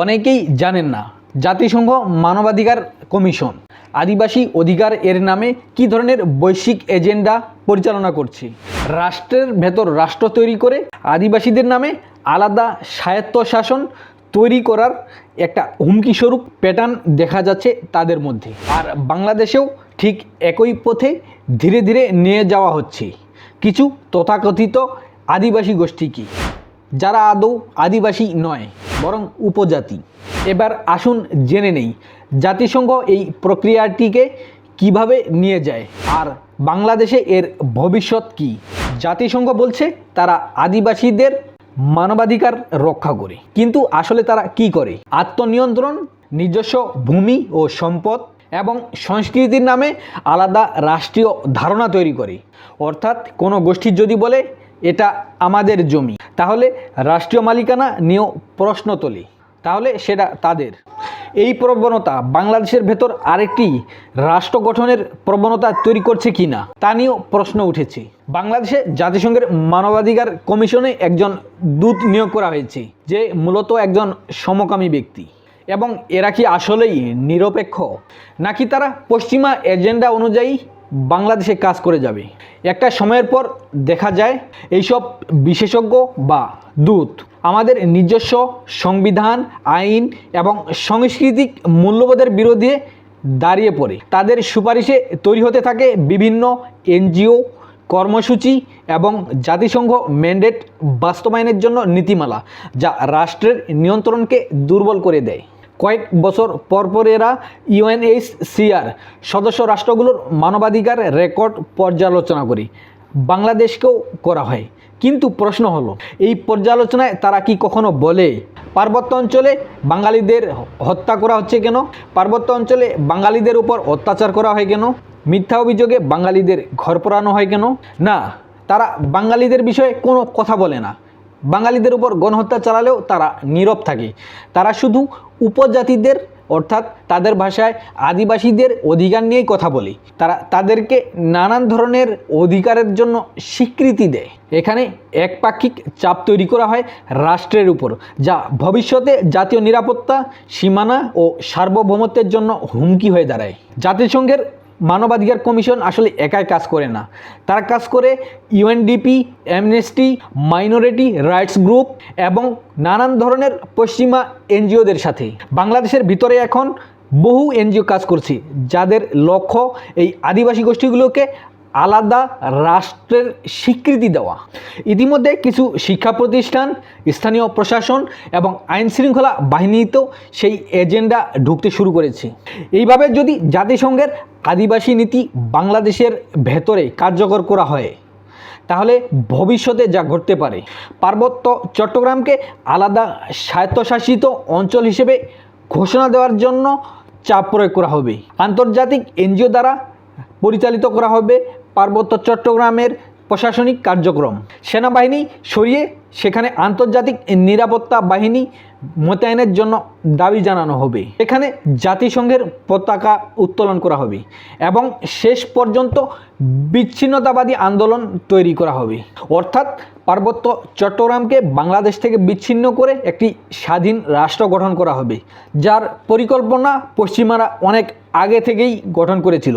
অনেকেই জানেন না, জাতিসংঘ মানবাধিকার কমিশন, আদিবাসী অধিকার এর নামে কী ধরনের বৈশ্বিক এজেন্ডা পরিচালনা করছে। রাষ্ট্রের ভেতর রাষ্ট্র তৈরি করে আদিবাসীদের নামে আলাদা স্বায়ত্তশাসন তৈরি করার একটা হুমকিস্বরূপ প্যাটার্ন দেখা যাচ্ছে তাদের মধ্যে। আর বাংলাদেশেও ঠিক একই পথে ধীরে ধীরে নিয়ে যাওয়া হচ্ছে। কিছু তথাকথিত আদিবাসী গোষ্ঠী কি, যারা আদৌ আদিবাসী নয় বরং উপজাতি। এবার আসুন জেনে নেই, জাতিসংঘ এই প্রক্রিয়াটিকে কীভাবে নিয়ে যায় আর বাংলাদেশে এর ভবিষ্যৎ কি? জাতিসংঘ বলছে তারা আদিবাসীদের মানবাধিকার রক্ষা করে। কিন্তু আসলে তারা কি করে? আত্মনিয়ন্ত্রণ, নিজস্ব ভূমি ও সম্পদ এবং সংস্কৃতির নামে আলাদা রাষ্ট্রীয় ধারণা তৈরি করে। অর্থাৎ কোনো গোষ্ঠী যদি বলে এটা আমাদের জমি। তাহলে রাষ্ট্রীয় মালিকানা নিয়েও প্রশ্ন তোলে। তাহলে সেটা তাদের। এই প্রবণতা বাংলাদেশের ভেতর আরেকটি রাষ্ট্র গঠনের প্রবণতা তৈরি করছে কি না তা নিয়েও প্রশ্ন উঠেছে। বাংলাদেশে জাতিসংঘের মানবাধিকার কমিশনে একজন দূত নিয়োগ করা হয়েছে, যে মূলত একজন সমকামী ব্যক্তি। এবং এরা কি আসলেই নিরপেক্ষ? নাকি তারা পশ্চিমা এজেন্ডা অনুযায়ী বাংলাদেশে কাজ করে যাবে। একটা সময়ের পর দেখা যায় এইসব বিশেষজ্ঞ বা দূত আমাদের নিজস্ব সংবিধান, আইন এবং সাংস্কৃতিক মূল্যবোধের বিরোধে দাঁড়িয়ে পড়ে। তাদের সুপারিশে তৈরি হতে থাকে বিভিন্ন এনজিও, কর্মসূচি এবং জাতিসংঘ ম্যান্ডেট বাস্তবায়নের জন্য নীতিমালা, যা রাষ্ট্রের নিয়ন্ত্রণকে দুর্বল করে দেয়। কয়েক বছর পরপর এরা ইউএনএইচসিআর সদস্য রাষ্ট্রগুলোর মানবাধিকার রেকর্ড পর্যালোচনা করি। বাংলাদেশকেও করা হয়। কিন্তু প্রশ্ন হলো, এই পর্যালোচনায় তারা কি কখনো বলে? পার্বত্য অঞ্চলে বাঙালিদের হত্যা করা হচ্ছে কেন? পার্বত্য অঞ্চলে বাঙালিদের উপর অত্যাচার করা হয় কেন? মিথ্যা অভিযোগে বাঙালিদের ঘর পোড়ানো হয় কেন? না, তারা বাঙালিদের বিষয়ে কোনো কথা বলে না। বাঙালিদের উপর গণহত্যা চালালেও তারা নীরব থাকে। তারা শুধু উপজাতিদের, অর্থাৎ তাদের ভাষায় আদিবাসীদের অধিকার নিয়েই কথা বলে। তারা তাদেরকে নানান ধরনের অধিকারের জন্য স্বীকৃতি দেয়। এখানে একপাক্ষিক চাপ তৈরি করা হয় রাষ্ট্রের উপর, যা ভবিষ্যতে জাতীয় নিরাপত্তা, সীমানা ও সার্বভৌমত্বের জন্য হুমকি হয়ে দাঁড়ায়। জাতিসংঘের মানবাধিকার কমিশন আসলে একাই কাজ করে না। তারা কাজ করে UNDP, Amnesty, minority rights group এবং নানান ধরনের পশ্চিমা এনজিওদের সাথে। বাংলাদেশের ভিতরে এখন বহু এনজিও কাজ করছে, যাদের লক্ষ্য এই আদিবাসী গোষ্ঠীগুলোকে আলাদা রাষ্ট্রের স্বীকৃতি দেওয়া। ইতিমধ্যে কিছু শিক্ষা প্রতিষ্ঠান, স্থানীয় প্রশাসন এবং আইন শৃঙ্খলা বাহিনীতেও সেই এজেন্ডা ঢুকতে শুরু করেছে। এইভাবে যদি জাতিসংঘের আদিবাসী নীতি বাংলাদেশের ভেতরে কার্যকর করা হয়, তাহলে ভবিষ্যতে যা ঘটতে পারে, পার্বত্য চট্টগ্রামকে আলাদা স্বায়ত্তশাসিত অঞ্চল হিসেবে ঘোষণা দেওয়ার জন্য চাপ প্রয়োগ করা হবে। আন্তর্জাতিক এনজিও দ্বারা পরিচালিত করা হবে পার্বত্য চট্টগ্রামের প্রশাসনিক কার্যক্রম। সেনাবাহিনী সরিয়ে সেখানে আন্তর্জাতিক নিরাপত্তা বাহিনী মোতায়েনের জন্য দাবি জানানো হবে। এখানে জাতিসংঘের পতাকা উত্তোলন করা হবে এবং শেষ পর্যন্ত বিচ্ছিন্নতাবাদী আন্দোলন তৈরি করা হবে। অর্থাৎ পার্বত্য চট্টগ্রামকে বাংলাদেশ থেকে বিচ্ছিন্ন করে একটি স্বাধীন রাষ্ট্র গঠন করা হবে, যার পরিকল্পনা পশ্চিমারা অনেক আগে থেকেই গঠন করেছিল।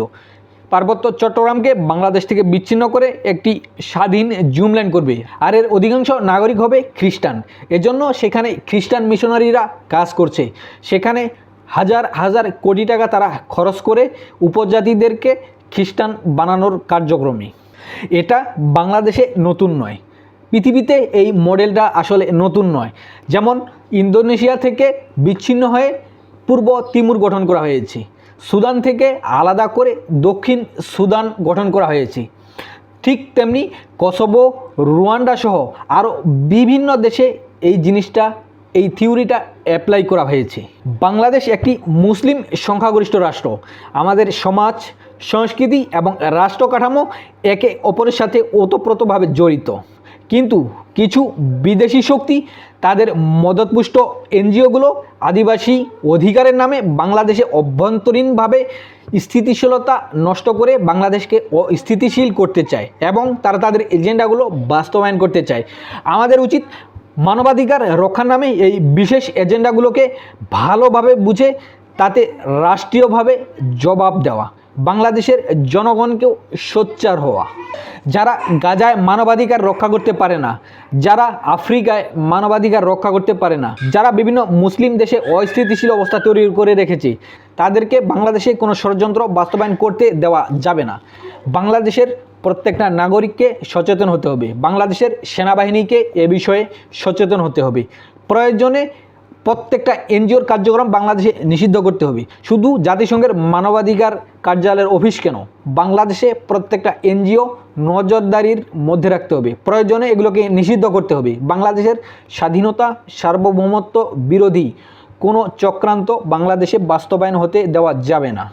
পার্বত্য চট্টগ্রামকে বাংলাদেশ থেকে বিচ্ছিন্ন করে একটি স্বাধীন জুমল্যান্ড করবে। আর এর অধিকাংশ নাগরিক হবে খ্রিস্টান। এজন্য সেখানে খ্রিস্টান মিশনারিরা কাজ করছে। সেখানে হাজার হাজার কোটি টাকা তারা খরচ করে উপজাতিদেরকে খ্রিস্টান বানানোর কার্যক্রমে। এটা বাংলাদেশে নতুন নয়। পৃথিবীতে এই মডেলটা আসলে নতুন নয়। যেমন ইন্দোনেশিয়া থেকে বিচ্ছিন্ন হয়ে পূর্ব তিমুর গঠন করা হয়েছে। সুদান থেকে আলাদা করে দক্ষিণ সুদান গঠন করা হয়েছে। ঠিক তেমনি কসোভো, রুয়ান্ডা সহ আরও বিভিন্ন দেশে এই জিনিসটা, এই থিওরিটা অ্যাপ্লাই করা হয়েছে। বাংলাদেশ একটি মুসলিম সংখ্যাগরিষ্ঠ রাষ্ট্র। আমাদের সমাজ, সংস্কৃতি এবং রাষ্ট্র কাঠামো একে অপরের সাথে ওতপ্রোতভাবে জড়িত। কিন্তু কিছু বিদেশি শক্তি, তাদের মদতপুষ্ট এনজিওগুলো আদিবাসী অধিকারের নামে বাংলাদেশে অভ্যন্তরীণভাবে স্থিতিশীলতা নষ্ট করে বাংলাদেশকে অস্থিতিশীল করতে চায় এবং তারা তাদের এজেন্ডাগুলো বাস্তবায়ন করতে চায়। আমাদের উচিত মানবাধিকার রক্ষার নামে এই বিশেষ এজেন্ডাগুলোকে ভালোভাবে বুঝে, তাতে রাষ্ট্রীয়ভাবে জবাব দেওয়া। বাংলাদেশের জনগণকেও সোচ্চার হওয়া। যারা গাজায় মানবাধিকার রক্ষা করতে পারে না, যারা আফ্রিকায় মানবাধিকার রক্ষা করতে পারে না, যারা বিভিন্ন মুসলিম দেশে অস্থিতিশীল অবস্থা তৈরি করে রেখেছে, তাদেরকে বাংলাদেশে কোনো ষড়যন্ত্র বাস্তবায়ন করতে দেওয়া যাবে না। বাংলাদেশের প্রত্যেকটা নাগরিককে সচেতন হতে হবে। বাংলাদেশের সেনাবাহিনীকে এ বিষয়ে সচেতন হতে হবে। প্রয়োজনে প্রত্যেকটা এনজিওর কার্যক্রম বাংলাদেশে নিষিদ্ধ করতে হবে। শুধু জাতিসংঘের মানবাধিকার কার্যালয়ের অফিস কেন? বাংলাদেশে প্রত্যেকটা এনজিও নজরদারির মধ্যে রাখতে হবে। প্রয়োজনে এগুলোকে নিষিদ্ধ করতে হবে। বাংলাদেশের স্বাধীনতা সার্বভৌমত্ব বিরোধী কোনো চক্রান্ত বাংলাদেশে বাস্তবায়ন হতে দেওয়া যাবে না।